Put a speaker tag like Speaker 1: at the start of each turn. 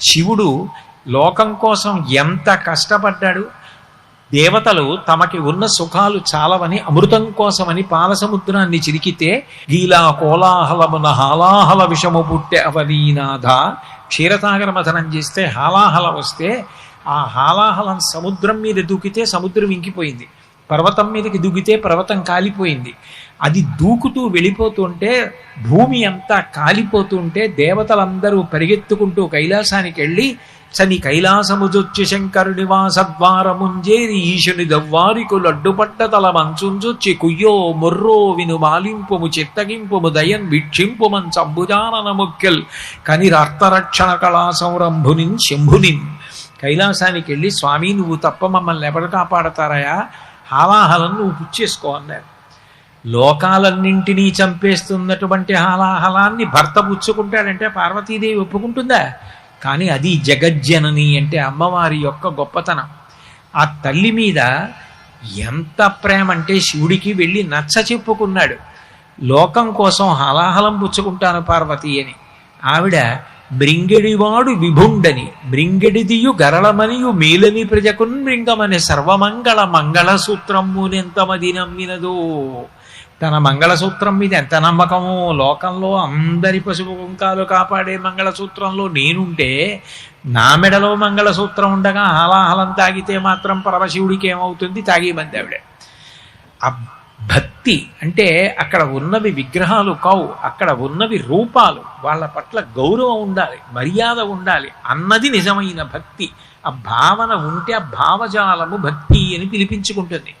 Speaker 1: శివుడు లోకం కోసం ఎంత కష్టపడ్డాడు? దేవతలు తమకి ఉన్న సుఖాలు చాలవని అమృతం కోసమని పాలసముద్రాన్ని చిరికితే గీలా కోలాహలమున హాలాహల విషము పుట్టే అవనీనాథ క్షీరసాగర మథనం చేస్తే హాలాహల వస్తే ఆ హాలాహలం సముద్రం మీద దూకితే సముద్రం ఇంకిపోయింది. పర్వతం మీదకి దూకితే పర్వతం కాలిపోయింది. అది దూకుతూ వెళ్ళిపోతుంటే భూమి అంతా కాలిపోతుంటే దేవతలందరూ పరిగెత్తుకుంటూ కైలాసానికి వెళ్ళి చని కైలాసముజొచ్చి శంకరునివాస ద్వారముంజేరి ఈశుని దవ్వారికులు అడ్డుపట్ట తల మంచుంజొచ్చి కుయ్యో మొర్రో విను మాలింపుము చిత్తగింపుము దయన్ వీక్షింపుమన్ చంబుజానన ముఖ్యల్ కనిరార్తరక్షణ కళా సంరంభునిన్ శంభునిన్. కైలాసానికి వెళ్ళి స్వామి నువ్వు తప్ప మమ్మల్ని ఎవరు కాపాడతారయా? హాలాహలం నువ్వు పుచ్చేసుకో లోకాలన్నింటినీ చంపేస్తున్నటువంటి హాలాహలాన్ని భర్త పుచ్చుకుంటాడంటే పార్వతీదేవి ఒప్పుకుంటుందా? కానీ అది జగజ్జనని అంటే అమ్మవారి యొక్క గొప్పతనం. ఆ తల్లి మీద ఎంత ప్రేమ అంటే శివుడికి వెళ్ళి నచ్చ చెప్పుకున్నాడు. లోకం కోసం హలాహలం పుచ్చుకుంటాను పార్వతి అని. ఆవిడ బ్రింగిడివాడు విభుండని. బ్రింగిడిదియు గరళమనియు మేలని ప్రజకున్ మృంగమని సర్వమంగళ మంగళ సూత్రమునెంతమది నమ్మినదో. తన మంగళసూత్రం మీద ఎంత నమ్మకమో లోకంలో అందరి పశువు కుంకాలు కాపాడే మంగళసూత్రంలో నేనుంటే నా మెడలో మంగళసూత్రం ఉండగా హాలాహలం తాగితే మాత్రం పరమశివుడికి ఏమవుతుంది తాగేమంది ఆవిడ. భక్తి అంటే అక్కడ ఉన్నవి విగ్రహాలు కావు అక్కడ ఉన్నవి రూపాలు. వాళ్ళ పట్ల గౌరవం ఉండాలి మర్యాద ఉండాలి. అన్నది నిజమైన భక్తి. ఆ భావన ఉంటే ఆ భావజాలము భక్తి అని పిలిపించుకుంటుంది.